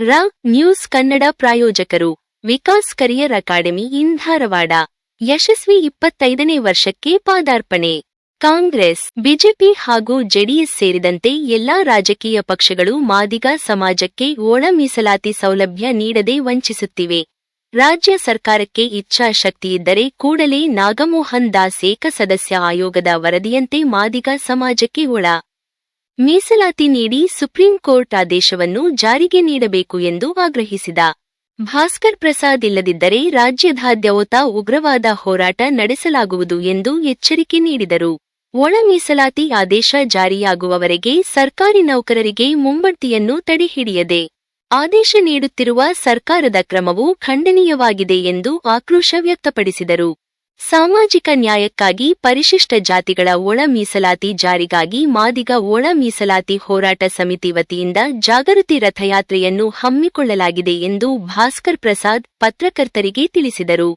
ರ ನ್ಯೂಸ್ ಕನ್ನಡ ಪ್ರಾಯೋಜಕರು, Vikas career academy in Dharwad ಯಶಸ್ವಿ ಇಪ್ಪತ್ತೈದನೇ ವರ್ಷಕ್ಕೆ ಪಾದಾರ್ಪಣೆ. ಕಾಂಗ್ರೆಸ್, ಬಿಜೆಪಿ ಹಾಗೂ ಜೆಡಿಎಸ್ ಸೇರಿದಂತೆ ಎಲ್ಲಾ ರಾಜಕೀಯ ಪಕ್ಷಗಳು ಮಾದಿಗ ಸಮಾಜಕ್ಕೆ ಒಳ ಮೀಸಲಾತಿ ಸೌಲಭ್ಯ ನೀಡದೆ ವಂಚಿಸುತ್ತಿವೆ. ರಾಜ್ಯ ಸರ್ಕಾರಕ್ಕೆ ಇಚ್ಛಾಶಕ್ತಿಯಿದ್ದರೆ ಕೂಡಲೇ ನಾಗಮೋಹನ್ ದಾಸ್ ಏಕಸದಸ್ಯ ಆಯೋಗದ ವರದಿಯಂತೆ ಮಾದಿಗ ಸಮಾಜಕ್ಕೆ ಒಳ. ಮೀಸಲಾತಿ ನೀಡಿ ಸುಪ್ರೀಂ ಕೋರ್ಟ್ ಆದೇಶವನ್ನು ಜಾರಿಗೆ ನೀಡಬೇಕು ಎಂದು ಆಗ್ರಹಿಸಿದ. ಭಾಸ್ಕರ್ ಪ್ರಸಾದ್ ಇಲ್ಲದಿದ್ದರೆ ರಾಜ್ಯದಾದ್ಯಂತ ಉಗ್ರವಾದ ಹೋರಾಟ ನಡೆಸಲಾಗುವುದು ಎಂದು ಎಚ್ಚರಿಕೆ ನೀಡಿದರು. ಒಳ ಮೀಸಲಾತಿ ಆದೇಶ ಜಾರಿಯಾಗುವವರೆಗೆ ಸರ್ಕಾರಿ ನೌಕರರಿಗೆ ಮುಂಬಡ್ತಿಯನ್ನು ತಡೆಹಿಡಿಯದೆ, ಆದೇಶ ನೀಡುತ್ತಿರುವ ಸರ್ಕಾರದ ಕ್ರಮವು ಖಂಡನೀಯವಾಗಿದೆ ಎಂದು ಆಕ್ರೋಶ ವ್ಯಕ್ತಪಡಿಸಿದರು. ಸಾಮಾಜಿಕ ನ್ಯಾಯಕ್ಕಾಗಿ ಪರಿಶಿಷ್ಟ ಜಾತಿಗಳ ಒಳ ಮೀಸಲಾತಿ ಜಾರಿಗಾಗಿ ಮಾದಿಗ ಒಳ ಮೀಸಲಾತಿ ಹೋರಾಟ ಸಮಿತಿ ವತಿಯಿಂದ ಜಾಗೃತಿ ರಥಯಾತ್ರೆಯನ್ನು ಹಮ್ಮಿಕೊಳ್ಳಲಾಗಿದೆ ಎಂದು ಭಾಸ್ಕರ್ ಪ್ರಸಾದ್ ಪತ್ರಕರ್ತರಿಗೆ ತಿಳಿಸಿದರು.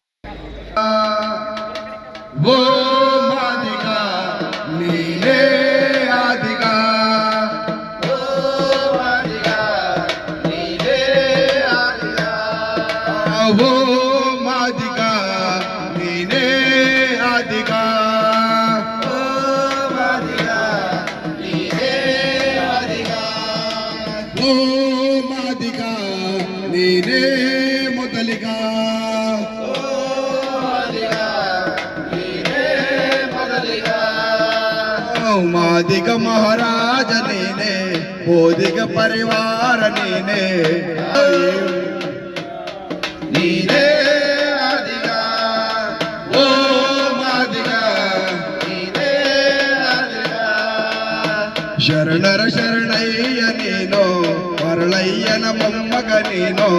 ನೀನೇ ಮೊದಲಿಗ. ಮಾದಿಗ ಮಹಾರಾಜ ನೀನೆ ಓದಿಗ ಪರಿವಾರ ನೀನೆ. ನೀನೇ ಆದಿಗ ಓ ಮಾದಿಗ. ನೀನೇ ಆದಿಗ ಶರಣರ ಶರಣಯ್ಯ ನೀನು. సరళయ్యన బొమ్మగ నేను.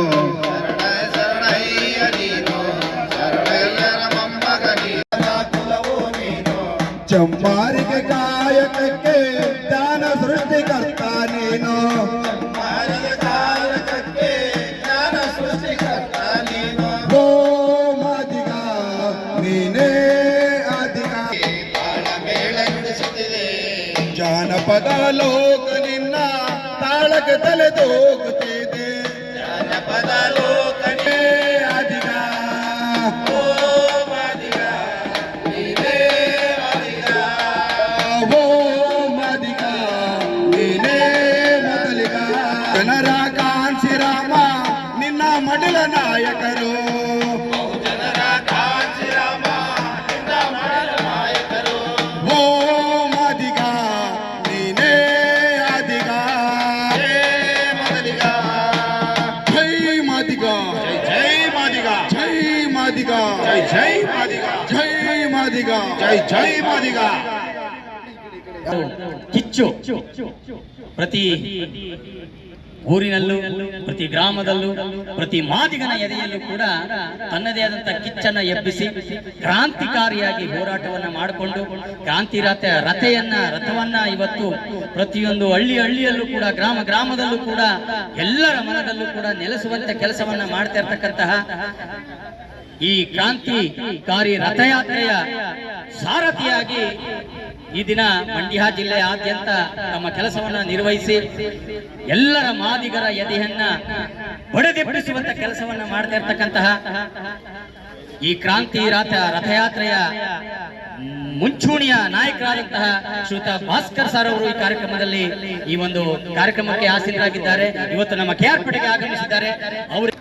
చంపారికి దాన సృష్టికర్త నేను. జానపదాలో ಜನರ ಕಾಂಕ್ಷಿ ರಾಮ ನಿನ್ನ ಮಡಲ ನಾಯಕರು ಜನರ ಕಾಂಕ್ಷಿ ರಾಮ ನಿನ್ನ ಮಡಲ ನಾಯಕರು ಓ ಮಾದಿಗ ನೀನೇ ಊರಿನಲ್ಲೂ, ಪ್ರತಿ ಗ್ರಾಮದಲ್ಲೂ, ಪ್ರತಿ ಮಾದಿಗನ ಎದೆಯಲ್ಲೂ ಕೂಡ ತನ್ನದೇ ಆದಂತ ಕಿಚ್ಚನ್ನ ಎಬ್ಬಿಸಿ ಕ್ರಾಂತಿಕಾರಿಯಾಗಿ ಹೋರಾಟವನ್ನ ಮಾಡಿಕೊಂಡು ಕ್ರಾಂತಿ ರಥ ರಥೆಯನ್ನ, ರಥವನ್ನ ಇವತ್ತು ಪ್ರತಿಯೊಂದು ಹಳ್ಳಿ ಹಳ್ಳಿಯಲ್ಲೂ ಕೂಡ, ಗ್ರಾಮ ಗ್ರಾಮದಲ್ಲೂ ಕೂಡ ಎಲ್ಲರ ಮನದಲ್ಲೂ ಕೂಡ ನೆಲೆಸುವಂತ ಕೆಲಸವನ್ನ ಮಾಡ್ತಾ ಇರ್ತಕ್ಕಂತಹ ಈ ಕ್ರಾಂತಿಕಾರಿ ರಥಯಾತ್ರೆಯ ಸಾರಥಿಯಾಗಿ ಈ ದಿನ ಮಂಡ್ಯ ಜಿಲ್ಲೆಯಾದ್ಯಂತ ತಮ್ಮ ಕೆಲಸವನ್ನ ನಿರ್ವಹಿಸಿ ಎಲ್ಲರ ಮಾದಿಗರ ಎದೆಯನ್ನ ಹೊಡೆದೆಬ್ಬಿಸುವಂತ ಕೆಲಸವನ್ನ ಮಾಡ್ತಾ ಇರ್ತಕ್ಕಂತಹ ಈ ಕ್ರಾಂತಿ ರಾತ ರಥಯಾತ್ರೆಯ ಮುಂಚೂಣಿಯ ನಾಯಕರಾದಂತಹ ಶ್ರೀತ ಭಾಸ್ಕರ್ ಸರ್ ಅವರು ಈ ಕಾರ್ಯಕ್ರಮದಲ್ಲಿ ಈ ಒಂದು ಕಾರ್ಯಕ್ರಮಕ್ಕೆ ಆಸೀನರಾಗಿದ್ದಾರೆ. ಇವತ್ತು ನಮ್ಮ ಕೆಆರ್ ಪೇಟೆಗೆ ಆಗಮಿಸಿದ್ದಾರೆ. ಅವರು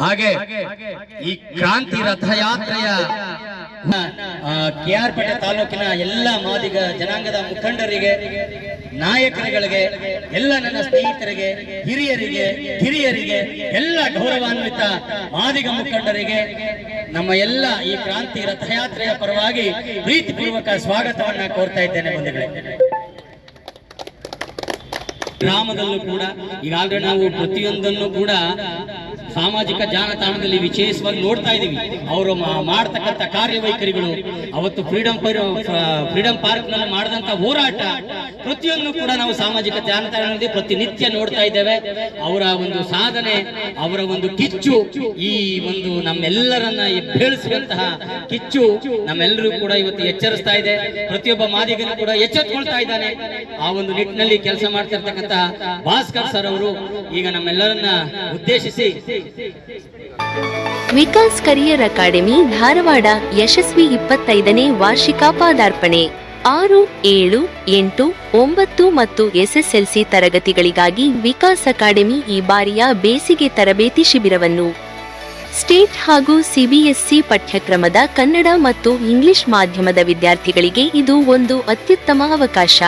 ಹಾಗೆ ಈ ಕ್ರಾಂತಿ ರಥಯಾತ್ರೆಯ ಕೆ ಆರ್ ಪೇಟೆ ತಾಲೂಕಿನ ಎಲ್ಲ ಮಾದಿಗ ಜನಾಂಗದ ಮುಖಂಡರಿಗೆ ನಾಯಕರುಗಳಿಗೆ ಎಲ್ಲ ನನ್ನ ಸ್ನೇಹಿತರಿಗೆ ಹಿರಿಯರಿಗೆ ಹಿರಿಯರಿಗೆ ಎಲ್ಲ ಗೌರವಾನ್ವಿತ ಮಾದಿಗ ಮುಖಂಡರಿಗೆ ನಮ್ಮ ಎಲ್ಲ ಈ ಕ್ರಾಂತಿ ರಥಯಾತ್ರೆಯ ಪರವಾಗಿ ಪ್ರೀತಿಪೂರ್ವಕ ಸ್ವಾಗತವನ್ನ ಕೋರ್ತಾ ಇದ್ದೇನೆ ಬಂಧುಗಳೇ. ಗ್ರಾಮದಲ್ಲೂ ಕೂಡ ಈಗಾಗಲೇ ನಾವು ಪ್ರತಿಯೊಂದನ್ನು ಕೂಡ ಸಾಮಾಜಿಕ ಜಾಲತಾಣದಲ್ಲಿ ವಿಶೇಷವಾಗಿ ನೋಡ್ತಾ ಇದೀವಿ ಅವರು ಮಾಡ್ತಕ್ಕಂಥ ಕಾರ್ಯವೈಖರಿಗಳು, ಅವತ್ತು ಫ್ರೀಡಂ ಫ್ರೀಡಂ ಪಾರ್ಕ್ನಲ್ಲಿ ಮಾಡಿದಂತ ಹೋರಾಟ, ಪ್ರತಿಯೊಂದು ಕೂಡ ನಾವು ಸಾಮಾಜಿಕ ಜಾಲತಾಣದಲ್ಲಿ ಪ್ರತಿನಿತ್ಯ ನೋಡ್ತಾ ಇದ್ದೇವೆ. ಅವರ ಒಂದು ಸಾಧನೆ, ಅವರ ಒಂದು ಕಿಚ್ಚು, ಈ ಒಂದು ನಮ್ಮೆಲ್ಲರನ್ನ ಬೆಳೆಸುವಂತಹ ಕಿಚ್ಚು ನಮ್ಮೆಲ್ಲರೂ ಕೂಡ ಇವತ್ತು ಎಚ್ಚರಿಸ್ತಾ ಇದೆ. ಪ್ರತಿಯೊಬ್ಬ ಮಾದಿಗನು ಕೂಡ ಎಚ್ಚೆತ್ಕೊಳ್ತಾ ಇದ್ದಾನೆ. ಆ ಒಂದು ನಿಟ್ಟಿನಲ್ಲಿ ಕೆಲಸ ಮಾಡ್ತಿರ್ತಕ್ಕಂತಹ ಭಾಸ್ಕರ್ ಸರ್ ಅವರು ಈಗ ನಮ್ಮೆಲ್ಲರನ್ನ ಉದ್ದೇಶಿಸಿ ವಿಕಾಸ್ ಕರಿಯರ್ ಅಕಾಡೆಮಿ, ಧಾರವಾಡ, ಯಶಸ್ವಿ ಇಪ್ಪತ್ತೈದನೇ ವಾರ್ಷಿಕ ಪಾದಾರ್ಪಣೆ. ಆರು, ಏಳು, ಎಂಟು, ಒಂಬತ್ತು ಮತ್ತು ಎಸ್ಎಸ್ಎಲ್ಸಿ ತರಗತಿಗಳಿಗಾಗಿ ವಿಕಾಸ್ ಅಕಾಡೆಮಿ ಈ ಬಾರಿಯ ಬೇಸಿಗೆ ತರಬೇತಿ ಶಿಬಿರವನ್ನು. ಸ್ಟೇಟ್ ಹಾಗೂ ಸಿಬಿಎಸ್ಇ ಪಠ್ಯಕ್ರಮದ ಕನ್ನಡ ಮತ್ತು ಇಂಗ್ಲಿಷ್ ಮಾಧ್ಯಮದ ವಿದ್ಯಾರ್ಥಿಗಳಿಗೆ ಇದು ಒಂದು ಅತ್ಯುತ್ತಮ ಅವಕಾಶ.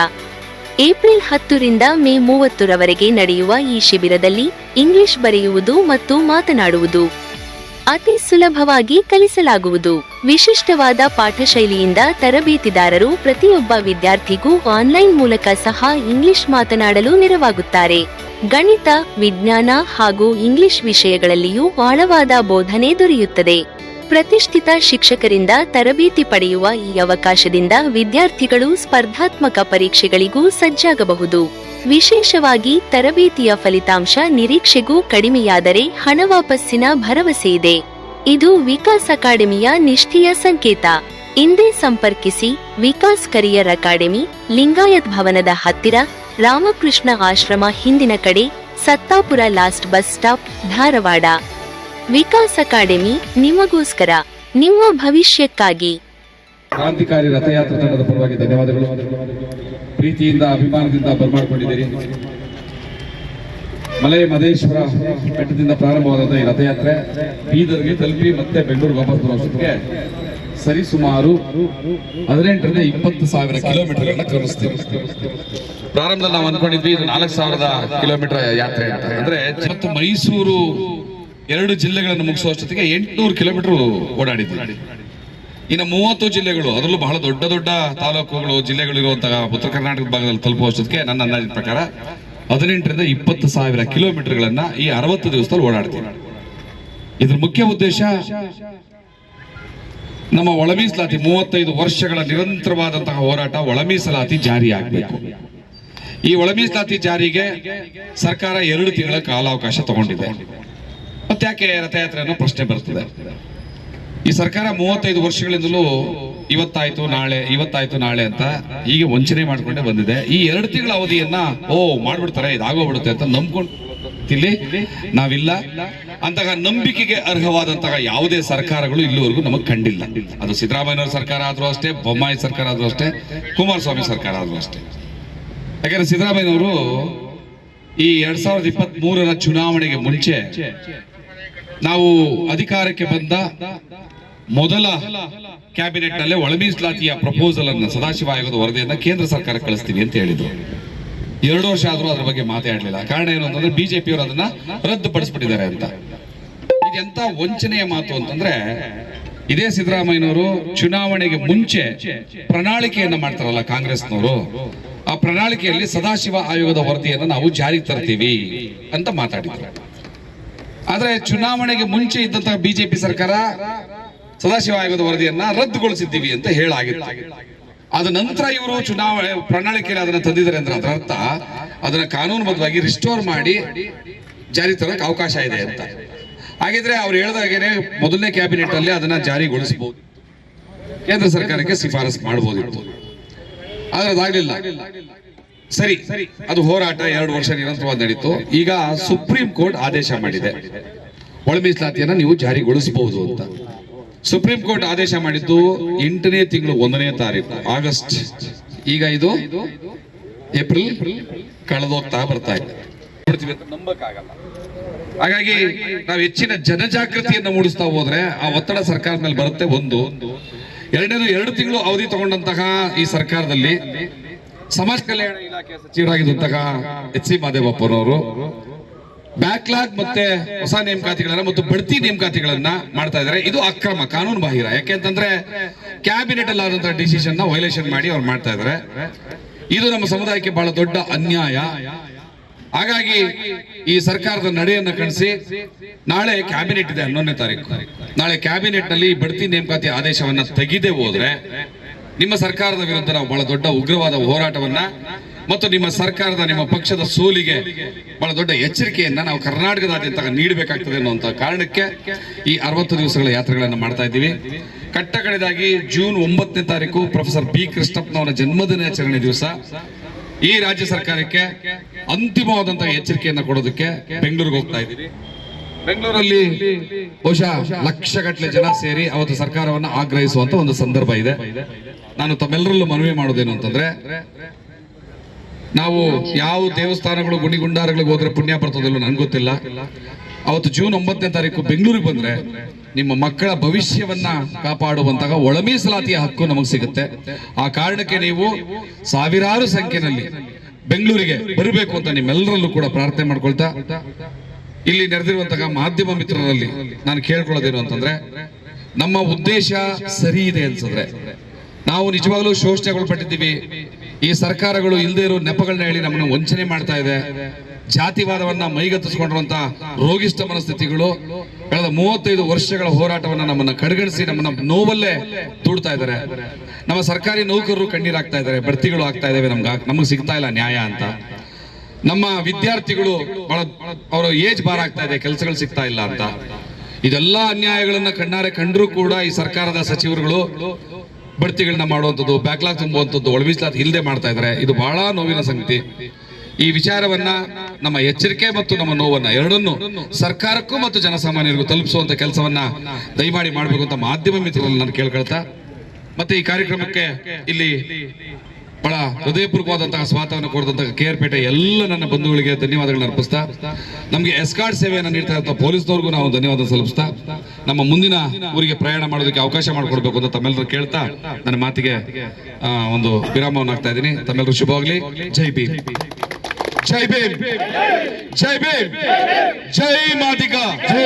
ಏಪ್ರಿಲ್ ಹತ್ತರಿಂದ ಮೇ ಮೂವತ್ತರವರೆಗೆ ನಡೆಯುವ ಈ ಶಿಬಿರದಲ್ಲಿ ಇಂಗ್ಲಿಷ್ ಬರೆಯುವುದು ಮತ್ತು ಮಾತನಾಡುವುದು ಅತಿ ಸುಲಭವಾಗಿ ಕಲಿಸಲಾಗುವುದು. ವಿಶಿಷ್ಟವಾದ ಪಾಠಶೈಲಿಯಿಂದ ತರಬೇತಿದಾರರು ಪ್ರತಿಯೊಬ್ಬ ವಿದ್ಯಾರ್ಥಿಗೂ ಆನ್ಲೈನ್ ಮೂಲಕ ಸಹ ಇಂಗ್ಲಿಷ್ ಮಾತನಾಡಲು ನೆರವಾಗುತ್ತಾರೆ. ಗಣಿತ, ವಿಜ್ಞಾನ ಹಾಗೂ ಇಂಗ್ಲಿಷ್ ವಿಷಯಗಳಲ್ಲಿಯೂ ಆಳವಾದ ಬೋಧನೆ ದೊರೆಯುತ್ತದೆ. ಪ್ರತಿಷ್ಠಿತ ಶಿಕ್ಷಕರಿಂದ ತರಬೇತಿ ಪಡೆಯುವ ಈ ಅವಕಾಶದಿಂದ ವಿದ್ಯಾರ್ಥಿಗಳು ಸ್ಪರ್ಧಾತ್ಮಕ ಪರೀಕ್ಷೆಗಳಿಗೂ ಸಜ್ಜಾಗಬಹುದು. ವಿಶೇಷವಾಗಿ ತರಬೇತಿಯ ಫಲಿತಾಂಶ ನಿರೀಕ್ಷೆಗೂ ಕಡಿಮೆಯಾದರೆ ಹಣ ವಾಪಸ್ಸಿನ ಭರವಸೆ ಇದೆ. ಇದು ವಿಕಾಸ್ ಅಕಾಡೆಮಿಯ ನಿಷ್ಠೆಯ ಸಂಕೇತ. ಇಂದೇ ಸಂಪರ್ಕಿಸಿ ವಿಕಾಸ್ ಕರಿಯರ್ ಅಕಾಡೆಮಿ, ಲಿಂಗಾಯತ್ ಭವನದ ಹತ್ತಿರ, ರಾಮಕೃಷ್ಣ ಆಶ್ರಮ ಹಿಂದಿನ ಕಡೆ, Sattapur last bus stop, Dharwad. Vikas academy ನಿಮಗೋಸ್ಕರ ನಿಮ್ಮ ಭವಿಷ್ಯಕ್ಕಾಗಿ. ಕ್ರಾಂತಿಕಾರಿ ರಥಯಾತ್ರೆ ತಂಡದ ಪರವಾಗಿ ಧನ್ಯವಾದಗಳು. ಪ್ರೀತಿಯಿಂದ ಅಭಿಮಾನದಿಂದ ಬರಮಾಡಿಕೊಂಡಿದ್ದೀರಿ. ಮಲೆ ಮಹದೇಶ್ವರ ಬೆಟ್ಟದಿಂದ ಪ್ರಾರಂಭವಾದಂತಹ ಈ ರಥಯಾತ್ರೆ ಬೀದರ್ಗೆ ತಲುಪಿ ಮತ್ತೆ ಬೆಂಗಳೂರು ವಾಪಸ್ ಬರುವಷ್ಟೊತ್ತಿಗೆ ಸರಿಸುಮಾರು ಹದಿನೆಂಟರಿಂದ ಇಪ್ಪತ್ತು ಸಾವಿರ ಕಿಲೋಮೀಟರ್ ಕ್ರಮಿಸ್ತೀವಿ. ಪ್ರಾರಂಭದಲ್ಲಿ ನಾವು ಅನ್ಕೊಂಡಿದ್ವಿ ಇದು ನಾಲ್ಕು ಸಾವಿರದ ಕಿಲೋಮೀಟರ್ ಯಾತ್ರೆ ಅಂತ. ಅಂದ್ರೆ ಮೈಸೂರು ಎರಡು ಜಿಲ್ಲೆಗಳನ್ನು ಮುಗಿಸುವಷ್ಟೊತ್ತಿಗೆ ಎಂಟುನೂರು ಕಿಲೋಮೀಟರ್ ಓಡಾಡಿದ್ವಿ. ಇನ್ನು ಮೂವತ್ತು ಜಿಲ್ಲೆಗಳು, ಅದರಲ್ಲೂ ಬಹಳ ದೊಡ್ಡ ದೊಡ್ಡ ತಾಲೂಕುಗಳು, ಜಿಲ್ಲೆಗಳು ಇರುವಂತಹ ಉತ್ತರ ಕರ್ನಾಟಕದ ಭಾಗದಲ್ಲಿ ತಲುಪುವಷ್ಟೊತ್ತಿಗೆ ನನ್ನ ಅಂದಾಜಿನ ಪ್ರಕಾರ ಹದಿನೆಂಟರಿಂದ ಇಪ್ಪತ್ತು ಸಾವಿರ ಕಿಲೋಮೀಟರ್ಗಳನ್ನ ಈ ಅರವತ್ತು ದಿವಸದಲ್ಲಿ ಓಡಾಡ್ತೀವಿ. ಇದ್ರ ಮುಖ್ಯ ಉದ್ದೇಶ ನಮ್ಮ ಒಳ ಮೀಸಲಾತಿ ಮೂವತ್ತೈದು ವರ್ಷಗಳ ನಿರಂತರವಾದಂತಹ ಹೋರಾಟ ಒಳ ಮೀಸಲಾತಿ ಜಾರಿಯಾಗಬೇಕು ಈ ಒಳ ಮೀಸಲಾತಿ ಜಾರಿಗೆ ಸರ್ಕಾರ ಎರಡು ತಿಂಗಳ ಕಾಲಾವಕಾಶ ತಗೊಂಡಿದೆ. ಮತ್ತೆ ಯಾಕೆ ರಥಯಾತ್ರೆ ಅನ್ನೋ ಪ್ರಶ್ನೆ ಬರ್ತದೆ. ಈ ಸರ್ಕಾರ ಮೂವತ್ತೈದು ವರ್ಷಗಳಿಂದಲೂ ಇವತ್ತಾಯ್ತು ನಾಳೆ ಇವತ್ತಾಯ್ತು ನಾಳೆ ಅಂತ ಹೀಗೆ ವಂಚನೆ ಮಾಡ್ಕೊಂಡೇ ಬಂದಿದೆ. ಈ ಎರಡು ತಿಂಗಳ ಅವಧಿಯನ್ನ, ಓ, ಮಾಡ್ಬಿಡ್ತಾರೆ, ಇದಾಗೋಗ್ಬಿಡುತ್ತೆ ಅಂತ ನಂಬ್ಕೊಂಡು ಇಲ್ಲಿ ನಾವಿಲ್ಲ. ಅಂತಹ ನಂಬಿಕೆಗೆ ಅರ್ಹವಾದಂತಹ ಯಾವುದೇ ಸರ್ಕಾರಗಳು ಇಲ್ಲಿವರೆಗೂ ನಮಗೆ ಕಂಡಿಲ್ಲ. ಅದು ಸಿದ್ದರಾಮಯ್ಯನವರ ಸರ್ಕಾರ ಆದ್ರೂ ಅಷ್ಟೇ, ಬೊಮ್ಮಾಯಿ ಸರ್ಕಾರ ಆದ್ರೂ ಅಷ್ಟೇ, ಕುಮಾರಸ್ವಾಮಿ ಸರ್ಕಾರ ಆದ್ರೂ ಅಷ್ಟೇ. ಯಾಕಂದ್ರೆ ಸಿದ್ದರಾಮಯ್ಯನವರು ಈ ಎರಡ್ ಸಾವಿರದ ಇಪ್ಪತ್ತ್ ಮೂರರ ಚುನಾವಣೆಗೆ ಮುಂಚೆ ನಾವು ಅಧಿಕಾರಕ್ಕೆ ಬಂದ ಮೊದಲ ಕ್ಯಾಬಿನೆಟ್ನಲ್ಲಿ ಒಳಮೀಸಲಾತಿಯ ಪ್ರಪೋಸಲ್ ಅನ್ನು ಸದಾಶಿವ ಆಯೋಗದ ವರದಿಯನ್ನ ಕೇಂದ್ರ ಸರ್ಕಾರ ಕಳಿಸ್ತೀವಿ ಅಂತ ಹೇಳಿದ್ರು. ಎರಡು ವರ್ಷ ಆದ್ರೂ ಅದ್ರ ಬಗ್ಗೆ ಮಾತಾಡಲಿಲ್ಲ. ಕಾರಣ ಏನು ಅಂತಂದ್ರೆ ಬಿಜೆಪಿಯವರು ಅದನ್ನ ರದ್ದುಪಡಿಸ್ಬಿಟ್ಟಿದ್ದಾರೆ ಅಂತ. ಇದೆಂತ ವಂಚನೆಯ ಮಾತು ಅಂತಂದ್ರೆ ಇದೇ ಸಿದ್ದರಾಮಯ್ಯನವರು ಚುನಾವಣೆಗೆ ಮುಂಚೆ ಪ್ರಣಾಳಿಕೆಯನ್ನ ಮಾಡ್ತಾರಲ್ಲ ಕಾಂಗ್ರೆಸ್ನವರು. ಆ ಪ್ರಣಾಳಿಕೆಯಲ್ಲಿ ಸದಾಶಿವ ಆಯೋಗದ ವರದಿಯನ್ನು ನಾವು ಜಾರಿಗೆ ತರ್ತೀವಿ ಅಂತ ಮಾತಾಡಿದ್ರು. ಆದ್ರೆ ಚುನಾವಣೆಗೆ ಮುಂಚೆ ಇದ್ದಂತಹ ಬಿಜೆಪಿ ಸರ್ಕಾರ ಸದಾಶಿವ ಆಯೋಗದ ವರದಿಯನ್ನ ರದ್ದುಗೊಳಿಸಿದ್ದೀವಿ ಅಂತ ಹೇಳಾಗಿತ್ತು. ಅದ ನಂತರ ಇವರು ಚುನಾವಣೆ ಪ್ರಣಾಳಿಕೆಯಲ್ಲಿ ಅದನ್ನ ತಂದಿದ್ದಾರೆ ಅಂದ್ರೆ ಅದರ ಅರ್ಥ ಅದನ್ನ ಕಾನೂನುಬದ್ಧವಾಗಿ ರಿಸ್ಟೋರ್ ಮಾಡಿ ಜಾರಿ ತರಕ್ಕೆ ಅವಕಾಶ ಇದೆ ಅಂತ. ಹಾಗಿದ್ರೆ ಅವ್ರು ಹೇಳ್ದಾಗೇನೆ ಮೊದಲನೇ ಕ್ಯಾಬಿನೆಟ್ ಅಲ್ಲಿ ಅದನ್ನ ಜಾರಿಗೊಳಿಸಬಹುದು ಕೇಂದ್ರ ಸರ್ಕಾರಕ್ಕೆ ಶಿಫಾರಸ್ ಮಾಡಬಹುದು ಆದ್ರೆ ಅದಾಗ್ಲಿಲ್ಲ. ಸರಿ ಸರಿ ಅದು ಹೋರಾಟ ಎರಡು ವರ್ಷ ನಿರಂತರವಾಗಿ ನಡೀತು. ಈಗ ಸುಪ್ರೀಂ ಕೋರ್ಟ್ ಆದೇಶ ಮಾಡಿದೆ. ಒಳ ಮೀಸಲಾತಿಯನ್ನ ನೀವು ಜಾರಿಗೊಳಿಸಬಹುದು ಅಂತ. ಸುಪ್ರೀಂ ಕೋರ್ಟ್ ಆದೇಶ ಮಾಡಿದ್ದು ಎಂಟನೇ ತಿಂಗಳು ಒಂದನೇ ತಾರೀಕು, ಆಗಸ್ಟ್. ಈಗ ಇದು ಏಪ್ರಿಲ್ ಕಳೆದೋಗ್ತಾ ಬರ್ತಾ ಇದೆ. ಹಾಗಾಗಿ ನಾವು ಹೆಚ್ಚಿನ ಜನಜಾಗೃತಿಯನ್ನು ಮೂಡಿಸ್ತಾ ಹೋದ್ರೆ ಆ ಒತ್ತಡ ಸರ್ಕಾರದ ಮೇಲೆ ಬರುತ್ತೆ ಒಂದು. ಎರಡನೇದು ಎರಡು ತಿಂಗಳು ಅವಧಿ ತಗೊಂಡಂತಹ ಈ ಸರ್ಕಾರದಲ್ಲಿ ಸಮಾಜ ಕಲ್ಯಾಣ ಇಲಾಖೆ ಸಚಿವರಾಗಿದ್ದಂತಹ ಎಚ್ ಸಿ ಮಾದೇವಪ್ಪನವರು ಬ್ಯಾಕ್ಲಾಗ್ ಮತ್ತೆ ಹೊಸ ನೇಮಕಾತಿಗಳನ್ನ ಮತ್ತು ಬಡ್ತಿ ನೇಮಕಾತಿಗಳನ್ನ ಮಾಡ್ತಾ ಇದ್ದಾರೆ. ಇದು ಅಕ್ರಮ, ಕಾನೂನು ಬಾಹಿರ. ಯಾಕೆಂತಂದ್ರೆ ಕ್ಯಾಬಿನೆಟ್ ಅಲ್ಲಿ ಆದಂತಹ ಡಿಸಿಷನ್ನ ವೈಲೇಷನ್ ಮಾಡಿ ಅವ್ರು ಮಾಡ್ತಾ ಇದ್ದಾರೆ. ಇದು ನಮ್ಮ ಸಮುದಾಯಕ್ಕೆ ಬಹಳ ದೊಡ್ಡ ಅನ್ಯಾಯ. ಹಾಗಾಗಿ ಈ ಸರ್ಕಾರದ ನಡೆಯನ್ನು ಕಣಿಸಿ ನಾಳೆ ಕ್ಯಾಬಿನೆಟ್ ಇದೆ ಹನ್ನೊಂದನೇ ತಾರೀಕು. ನಾಳೆ ಕ್ಯಾಬಿನೆಟ್ನಲ್ಲಿ ಬಡ್ತಿ ನೇಮಕಾತಿ ಆದೇಶವನ್ನ ತೆಗೆದೇ ಹೋದ್ರೆ ನಿಮ್ಮ ಸರ್ಕಾರದ ವಿರುದ್ಧ ನಾವು ಬಹಳ ದೊಡ್ಡ ಉಗ್ರವಾದ ಹೋರಾಟವನ್ನ ಮತ್ತು ನಿಮ್ಮ ಸರ್ಕಾರದ, ನಿಮ್ಮ ಪಕ್ಷದ ಸೋಲಿಗೆ ಬಹಳ ದೊಡ್ಡ ಎಚ್ಚರಿಕೆಯನ್ನ ನಾವು ಕರ್ನಾಟಕದಾದ್ಯಂತ ನೀಡಬೇಕಾಗ್ತದೆ ಅನ್ನುವಂತ ಕಾರಣಕ್ಕೆ ಈ ಅರವತ್ತು ದಿವಸಗಳ ಯಾತ್ರೆಗಳನ್ನು ಮಾಡ್ತಾ ಇದ್ದೀವಿ. ಕಟ್ಟ ಕಡೆದಾಗಿ ಜೂನ್ ಒಂಬತ್ತನೇ ತಾರೀಕು ಪ್ರೊಫೆಸರ್ ಬಿ ಕೃಷ್ಣಪ್ಪನವರ ಜನ್ಮದಿನಾಚರಣೆ ದಿವಸ. ಈ ರಾಜ್ಯ ಸರ್ಕಾರಕ್ಕೆ ಅಂತಿಮವಾದಂತಹ ಎಚ್ಚರಿಕೆಯನ್ನು ಕೊಡೋದಕ್ಕೆ ಬೆಂಗಳೂರಿಗೆ ಹೋಗ್ತಾ ಇದ್ದೀವಿ. ಬೆಂಗಳೂರಲ್ಲಿ ಬಹುಶಃ ಲಕ್ಷಗಟ್ಟಲೆ ಜನ ಸೇರಿ ಅವತ್ತು ಸರ್ಕಾರವನ್ನು ಆಗ್ರಹಿಸುವಂತ ಒಂದು ಸಂದರ್ಭ ಇದೆ. ನಾನು ತಮ್ಮೆಲ್ಲರಲ್ಲೂ ಮನವಿ ಮಾಡೋದೇನು ಅಂತಂದ್ರೆ, ನಾವು ಯಾವ ದೇವಸ್ಥಾನಗಳು, ಗುಣಿಗುಂಡಾರಗಳಿಗೆ ಹೋದ್ರೆ ಪುಣ್ಯ ಬರ್ತದಲ್ಲೋ ನನ್ಗೆ ಗೊತ್ತಿಲ್ಲ. ಅವತ್ತು ಜೂನ್ ಒಂಬತ್ತನೇ ತಾರೀಕು ಬೆಂಗಳೂರಿಗೆ ಬಂದ್ರೆ, ನಿಮ್ಮ ಮಕ್ಕಳ ಭವಿಷ್ಯವನ್ನ ಕಾಪಾಡುವಂತಹ ಒಳಮೀಸಲಾತಿಯ ಹಕ್ಕು ನಮಗೆ ಸಿಗುತ್ತೆ. ಆ ಕಾರಣಕ್ಕೆ ನೀವು ಸಾವಿರಾರು ಸಂಖ್ಯೆನಲ್ಲಿ ಬೆಂಗಳೂರಿಗೆ ಬರಬೇಕು ಅಂತ ನಿಮ್ಮೆಲ್ಲರಲ್ಲೂ ಕೂಡ ಪ್ರಾರ್ಥನೆ ಮಾಡ್ಕೊಳ್ತಾ, ಇಲ್ಲಿ ನಡೆದಿರುವಂತಹ ಮಾಧ್ಯಮ ಮಿತ್ರರಲ್ಲಿ ನಾನು ಕೇಳ್ಕೊಳ್ಳೋದೇನು ಅಂತಂದ್ರೆ, ನಮ್ಮ ಉದ್ದೇಶ ಸರಿ ಇದೆ ಅನ್ಸಿದ್ರೆ ನಾವು ನಿಜವಾಗ್ಲೂ ಶೋಷಣೆಗೊಳಪಟ್ಟಿದ್ದೀವಿ. ಈ ಸರ್ಕಾರಗಳು ಇಲ್ಲದೆ ಇರೋ ನೆಪಗಳನ್ನ ಹೇಳಿ ನಮ್ಮನ್ನು ವಂಚನೆ ಮಾಡ್ತಾ ಇದೆ. ಜಾತಿವಾದವನ್ನ ಮೈಗತ್ತಿಸ್ಕೊಂಡಿರುವಂತ ರೋಗಿಷ್ಠ ಮನಸ್ಥಿತಿಗಳು ಕಳೆದ ಮೂವತ್ತೈದು ವರ್ಷಗಳ ಹೋರಾಟವನ್ನ ನಮ್ಮನ್ನ ಕಡೆಗಣಿಸಿ ನಮ್ಮನ್ನ ನೋವಲ್ಲೇ ದೂಡ್ತಾ ಇದ್ದಾರೆ. ನಮ್ಮ ಸರ್ಕಾರಿ ನೌಕರರು ಕಣ್ಣೀರಾಗ್ತಾ ಇದ್ದಾರೆ, ಬಡ್ತಿಗಳು ಆಗ್ತಾ ಇದಾವೆ ನಮ್ಗೆ, ನಮಗೆ ಸಿಗ್ತಾ ಇಲ್ಲ ನ್ಯಾಯ ಅಂತ. ನಮ್ಮ ವಿದ್ಯಾರ್ಥಿಗಳು ಬಹಳ, ಅವರ ಏಜ್ ಬಾರ್ ಆಗ್ತಾ ಇದೆ, ಕೆಲಸಗಳು ಸಿಗ್ತಾ ಇಲ್ಲ ಅಂತ. ಇದೆಲ್ಲ ಅನ್ಯಾಯಗಳನ್ನ ಕಣ್ಣಾರೆ ಕಂಡ್ರೂ ಕೂಡ ಈ ಸರ್ಕಾರದ ಸಚಿವರುಗಳು ಬಡ್ತಿಗಳನ್ನ ಮಾಡುವಂಥದ್ದು ಬ್ಯಾಕ್ಲಾಗ್ ತುಂಬುವಂಥದ್ದು ಒಳಮೀಸಲಾತಿ ಇಲ್ಲದೆ ಮಾಡ್ತಾ ಇದ್ದಾರೆ ಇದು ಬಹಳ ನೋವಿನ ಸಂಗತಿ. ಈ ವಿಚಾರವನ್ನ ನಮ್ಮ ಎಚ್ಚರಿಕೆ ಮತ್ತು ನಮ್ಮ ನೋವನ್ನ ಎರಡನ್ನೂ ಸರ್ಕಾರಕ್ಕೂ ಮತ್ತು ಜನಸಾಮಾನ್ಯರಿಗೂ ತಲುಪಿಸುವಂತ ಕೆಲಸವನ್ನ ದಯಮಾಡಿ ಮಾಡಬೇಕು ಅಂತ ಮಾಧ್ಯಮ ಮಿತ್ರರಲ್ಲಿ ನಾನು ಕೇಳ್ಕೊಳ್ತಾ. ಮತ್ತೆ ಈ ಕಾರ್ಯಕ್ರಮಕ್ಕೆ ಇಲ್ಲಿ ಬಹಳ ಹೃದಯಪೂರ್ವಕವಾದಂತಹ ಸ್ವಾತವನ್ನು ಕೊಡದಂತಹ ಕೆ ಆರ್ ಪೇಟೆ ಎಲ್ಲ ನನ್ನ ಬಂಧುಗಳಿಗೆ ಧನ್ಯವಾದಗಳನ್ನ ಅರ್ಪಿಸ್ತಾ ನಮಗೆ ಎಸ್ಕಾರ್ಡ್ ಸೇವೆಯನ್ನು ನೀಡ್ತಾ ಇರುವಂತಹ ಪೊಲೀಸ್ನವ್ರಿಗೂ ನಾವು ಧನ್ಯವಾದ ಸಲ್ಲಿಸ್ತಾ ನಮ್ಮ ಮುಂದಿನ ಊರಿಗೆ ಪ್ರಯಾಣ ಮಾಡೋದಕ್ಕೆ ಅವಕಾಶ ಮಾಡಿಕೊಡ್ಬೇಕು ಅಂತ ತಮ್ಮೆಲ್ಲರೂ ಕೇಳ್ತಾ ನನ್ನ ಮಾತಿಗೆ ಒಂದು ವಿರಾಮವನ್ನು ಆಗ್ತಾ ಇದ್ದೀನಿ. ತಮ್ಮೆಲ್ಲರೂ ಶುಭವಾಗ್ಲಿ. ಜೈ ಭೀಮ್. ಜೈ ಭೀಮ್. ಜೈ ಭೀಮ್. ಜೈ ಮಾದಿಗ. ಜೈ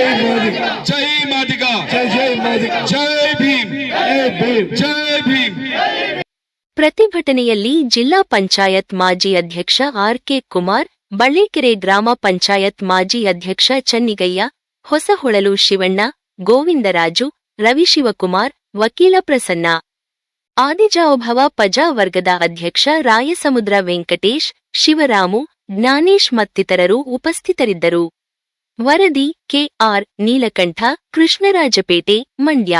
ಜೈ ಮಾದಿಗ. ಜೈ ಜೈ ಭೀಮ್. ಜೈ ಭೀಮ್. ಜೈ ಭೀಮ್. ಪ್ರತಿಭಟನೆಯಲ್ಲಿ ಜಿಲ್ಲಾ ಪಂಚಾಯತ್ ಮಾಜಿ ಅಧ್ಯಕ್ಷ ಆರ್ ಕೆ ಕುಮಾರ್, ಬಳ್ಳೇಕೆರೆ ಗ್ರಾಮ ಪಂಚಾಯತ್ ಮಾಜಿ ಅಧ್ಯಕ್ಷ ಚನ್ನಿಗಯ್ಯ, ಹೊಸಹೊಳಲು ಶಿವಣ್ಣ, ಗೋವಿಂದರಾಜು, ರವಿಶಿವಕುಮಾರ್, ವಕೀಲ ಪ್ರಸನ್ನ. ಆದಿಜಾವಭವ ಪಜಾ ವರ್ಗದ ಅಧ್ಯಕ್ಷ ರಾಯಸಮುದ್ರ ವೆಂಕಟೇಶ್, ಶಿವರಾಮು, ಜ್ಞಾನೇಶ್ ಮತ್ತಿತರರು ಉಪಸ್ಥಿತರಿದ್ದರು. ವರದಿ ಕೆಆರ್ ನೀಲಕಂಠ, ಕೃಷ್ಣರಾಜಪೇಟೆ, ಮಂಡ್ಯ.